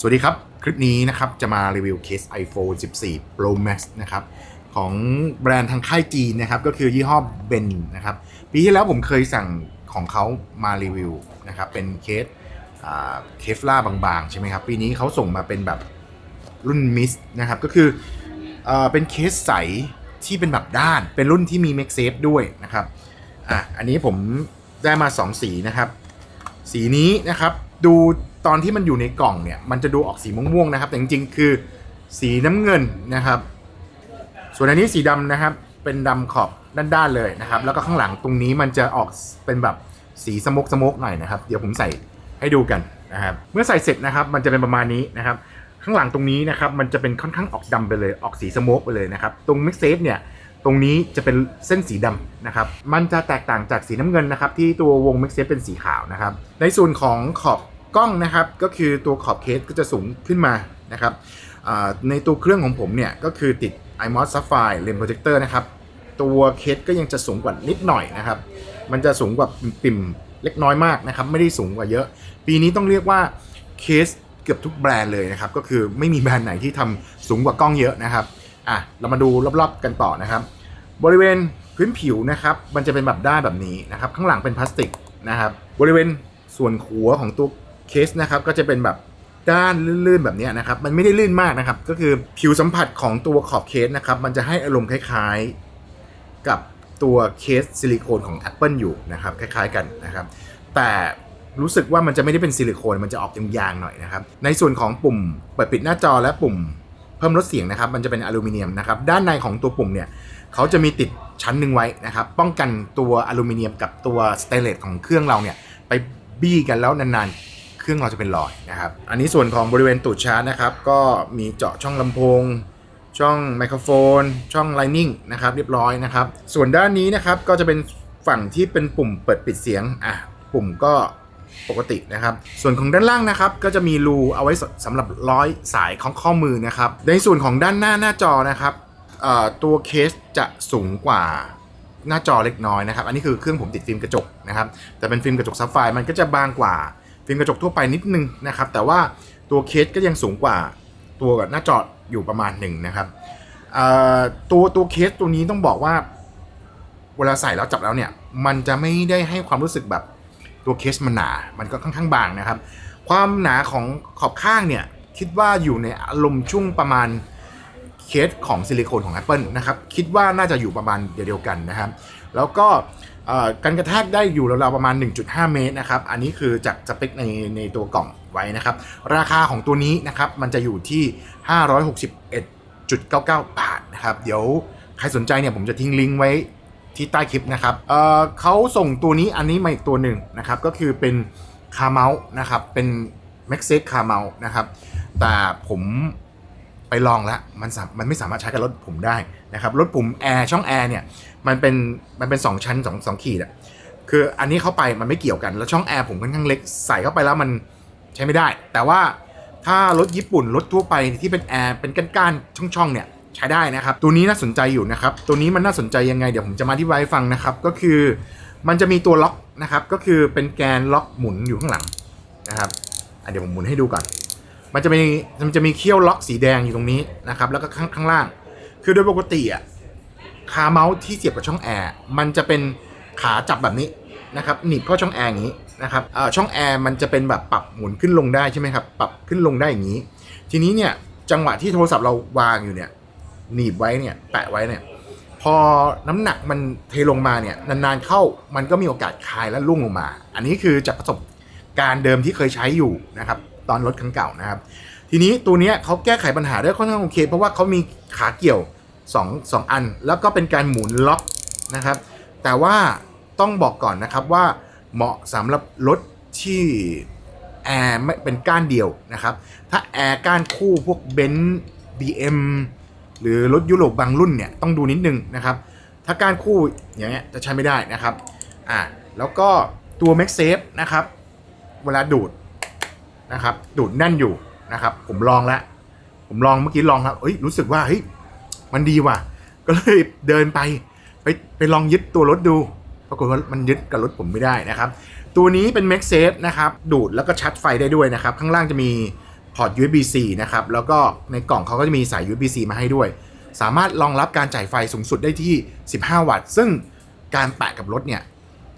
สวัสดีครับ คลิปนี้นะครับจะมารีวิวเคส iPhone 14 Pro Max นะครับของแบรนด์ทางค่ายจีนนะครับก็คือยี่ห้อเบนนะครับปีที่แล้วผมเคยสั่งของเขามารีวิวนะครับเป็นเคสเคฟล่าบางๆ ใช่ไหมครับ ปีนี้เขาส่งมาเป็นแบบรุ่นมิสนะครับก็คือเอเป็นเคสใสที่เป็นแบบด้าน เป็นรุ่นที่มี m a g s a f e ด้วยนะครับอะอันนี้ผมได้มา 2 สีนะครับ สีนี้นะครับดู ตอนที่มันอยู่ในกล่องเนี่ยมันจะดูออกสีม่วงๆนะครับแต่จริงๆ คือสีน้ำเงินนะครับ ส่วนอันนี้สีดำนะครับ เป็นดำขอบด้านๆเลยนะครับ แล้วก็ข้างหลังตรงนี้มันจะออกเป็นแบบสีสมกสมกหน่อยนะครับ เดี๋ยวผมใส่ให้ดูกันนะครับ เมื่อใส่เสร็จนะครับ มันจะเป็นประมาณนี้นะครับ ข้างหลังตรงนี้นะครับ มันจะเป็นค่อนข้างออกดำไปเลย ออกสีสมกไปเลยนะครับ ตรงมิกเซฟเนี่ยตรงนี้จะเป็นเส้นสีดำนะครับ มันจะแตกต่างจากสีน้ำเงินนะครับ ที่ตัววงมิกเซฟเป็นสีขาวนะครับ ในส่วนของขอบ กล้องนะครับก็คือตัวขอบเคสก็จะสูงขึ้นมานะครับในตัวเครื่องของผมเนี่ยก็คือติด iMOS Sapphire Lens Protector นะครับตัวเคสก็ยังจะสูงกว่านิดหน่อยนะครับมันจะสูงกว่าปิ่มเล็กน้อยมากนะครับไม่ได้สูงกว่าเยอะ ปีนี้ต้องเรียกว่าเคสเกือบทุกแบรนด์เลยนะครับก็คือไม่มีแบรนด์ไหนที่ทำสูงกว่ากล้องเยอะนะครับอะเรามาดูรอบๆกันต่อนะครับ บริเวณพื้นผิวนะครับมันจะเป็นแบบด้านแบบนี้นะครับข้างหลังเป็นพลาสติกนะครับบริเวณส่วนหัวของตัว เคสนะครับก็จะเป็นแบบด้านลื่นๆแบบนี้นะครับมันไม่ได้ลื่นมากนะครับ ก็คือผิวสัมผัสของตัวขอบเคสนะครับมันจะให้อารมณ์คล้ายๆกับตัวเคสซิลิโคนของ Apple อยู่นะครับคล้ายๆกันนะครับ แต่รู้สึกว่ามันจะไม่ได้เป็นซิลิโคนมันจะออกยางๆหน่อยนะครับ ในส่วนของปุ่มเปิดปิดหน้าจอและปุ่มเพิ่มลดเสียงนะครับมันจะเป็นอลูมิเนียมนะครับด้านในของตัวปุ่มเนี่ยเขาจะมีติดชั้นหนึ่งไว้นะครับป้องกันตัวอลูมิเนียมกับตัวสเตนเลสของเครื่องเราเนี่ยไปบี้กันแล้วนานๆ รื่องเราจะเป็นรอยนะครับ อันนี้ส่วนของบริเวณตูดชาร์จนะครับ ก็มีเจาะช่องลำโพง ช่องไมโครโฟน ช่อง Lightning นะครับเรียบร้อยนะครับ ส่วนด้านนี้นะครับก็จะเป็นฝั่งที่เป็นปุ่มเปิดปิดเสียงอะปุ่มก็ปกตินะครับ ส่วนของด้านล่างนะครับ ก็จะมีรูเอาไว้สำหรับร้อยสายของข้อมือนะครับ ในส่วนของด้านหน้าหน้าจอนะครับตัวเคสจะสูงกว่าหน้าจอเล็กน้อยนะครับ อันนี้คือเครื่องผมติดฟิล์มกระจกนะครับ แต่เป็นฟิล์มกระจกซับไฟร์มันก็จะบางกว่า ฟิล์มกระจกทั่วไปนิดนึงนะครับ แต่ว่าตัวเคสก็ยังสูงกว่าตัวหน้าจออยู่ประมาณหนึ่งนะครับตัวตัวเคสตัวนี้ต้องบอกว่า เวลาใส่แล้วจับแล้วเนี่ย มันจะไม่ได้ให้ความรู้สึกแบบตัวเคสมันหนา มันก็ค่อนข้างบางนะครับ ความหนาของขอบข้างเนี่ย คิดว่าอยู่ในอารมณ์ช่วงประมาณเคสของซิลิโคนของ Apple นะครับ คิดว่าน่าจะอยู่ประมาณเดียวกันนะครับ แล้วก็ การกระแทกได้อยู่ราวๆประมาณ 1.5 เมตรนะครับ อันนี้คือจากสเปคในในตัวกล่องไว้นะครับ ราคาของตัวนี้นะครับมันจะอยู่ที่ 561.99 บาทนะครับ เดี๋ยวใครสนใจเนี่ยผมจะทิ้งลิงก์ไว้ที่ใต้คลิปนะครับเเขาส่งตัวนี้อันนี้มาอีกตัวหนึ่งนะครับ ก็คือเป็นคาเมาส์นะครับ เป็น m a x เซ c คาเมาส์นะครับ แต่ผม ไปลองแล้วมันมันไม่สามารถใช้กับรถผมได้นะครับรถผมแอร์ช่องแอร์เนี่ยมันเป็นมันเป็น2ชั้น2 2ขีดอะคืออันนี้เข้าไปมันไม่เกี่ยวกันแล้วช่องแอร์ผมค่อนข้างเล็กใส่เข้าไปแล้วมันใช้ไม่ได้ แต่ว่าถ้ารถญี่ปุ่นรถทั่วไปที่เป็นแอร์เป็นก้านๆช่องๆเนี่ยใช้ได้นะครับ ตัวนี้น่าสนใจอยู่นะครับ ตัวนี้มันน่าสนใจยังไงเดี๋ยวผมจะมาอธิบายให้ฟังนะครับ ก็คือมันจะมีตัวล็อกนะครับ ก็คือเป็นแกนล็อกหมุนอยู่ข้างหลังนะครับเดี๋ยวผมหมุนให้ดูก่อน มันจะมีมันจะมีเขี้ยวล็อกสีแดงอยู่ตรงนี้นะครับ แล้วก็ข้างข้างล่าง คือโดยปกติอะคาเมาส์ที่เสียบกับช่องแอร์มันจะเป็นขาจับแบบนี้นะครับหนีบเข้าช่องแอร์อย่างนี้นะครับเอ่อช่องแอร์มันจะเป็นแบบปรับหมุนขึ้นลงได้ใช่ไหมครับ ปรับขึ้นลงได้อย่างนี้ ทีนี้เนี่ยจังหวะที่โทรศัพท์เราวางอยู่เนี่ยหนีบไว้เนี่ยแปะไว้เนี่ยพอน้ำหนักมันเทลงมาเนี่ยนานๆเข้ามันก็มีโอกาสคลายและร่วงลงมา อันนี้คือจากประสบการณ์เดิมที่เคยใช้อยู่นะครับ ตอนรถคันเก่านะครับ ทีนี้ตัวนี้เขาแก้ไขปัญหาได้ค่อนข้างโอเค เพราะว่าเขามีขาเกี่ยว2 2อัน แล้วก็เป็นการหมุนล็อกนะครับ แต่ว่าต้องบอกก่อนนะครับว่าเหมาะสำหรับรถที่แอร์ไม่เป็นก้านเดียวนะครับ ถ้าแอร์ก้านคู่พวกเบนซ์บีเอ็มหรือรถยุโรปบางรุ่นเนี่ยต้องดูนิดนึงนะครับ ถ้าก้ารคู่อย่างเงี้ยจะใช้ไม่ได้นะครับ อ่า แล้วก็ตัว m a x s a f e นะครับ เวลาดูด นะครับ ดูดแน่นอยู่นะครับ ผมลองแล้วผมลองเมื่อกี้ลองครับเอ้ยรู้สึกว่าเฮ้ยมันดีว่ะ ก็เลยเดินไปไปไปลองยึดตัวรถดูปรากฏว่ามันยึดกับรถผมไม่ได้นะครับ ตัวนี้เป็น m a x s a f e นะครับ ดูดแล้วก็ชาร์จไฟได้ด้วยนะครับ ข้างล่างจะมีพอร์ต USB-C นะครับ แล้วก็ในกล่องเขาก็จะมีสาย USB-C มาให้ด้วย สามารถรองรับการจ่ายไฟสูงสุดได้ที่ 15 วัตต์ ซึ่งการแปะกับรถเนี่ย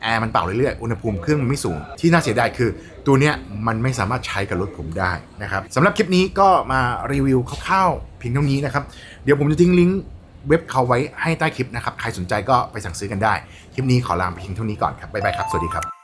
แอร์มันเป่าเรื่อยๆ อุณหภูมิเครื่องมันไม่สูง ที่น่าเสียดายคือ ตัวเนี้ยมันไม่สามารถใช้กับรถผมได้นะครับสำหรับคลิปนี้ก็มารีวิวคร่าวๆเพียงเท่านี้นะครับ เดี๋ยวผมจะทิ้งลิงก์เว็บเขาไว้ให้ใต้คลิปนะครับ ใครสนใจก็ไปสั่งซื้อกันได้ คลิปนี้ขอลาไปเพียงเท่านี้ก่อนครับ บ๊ายบายครับ สวัสดีครับ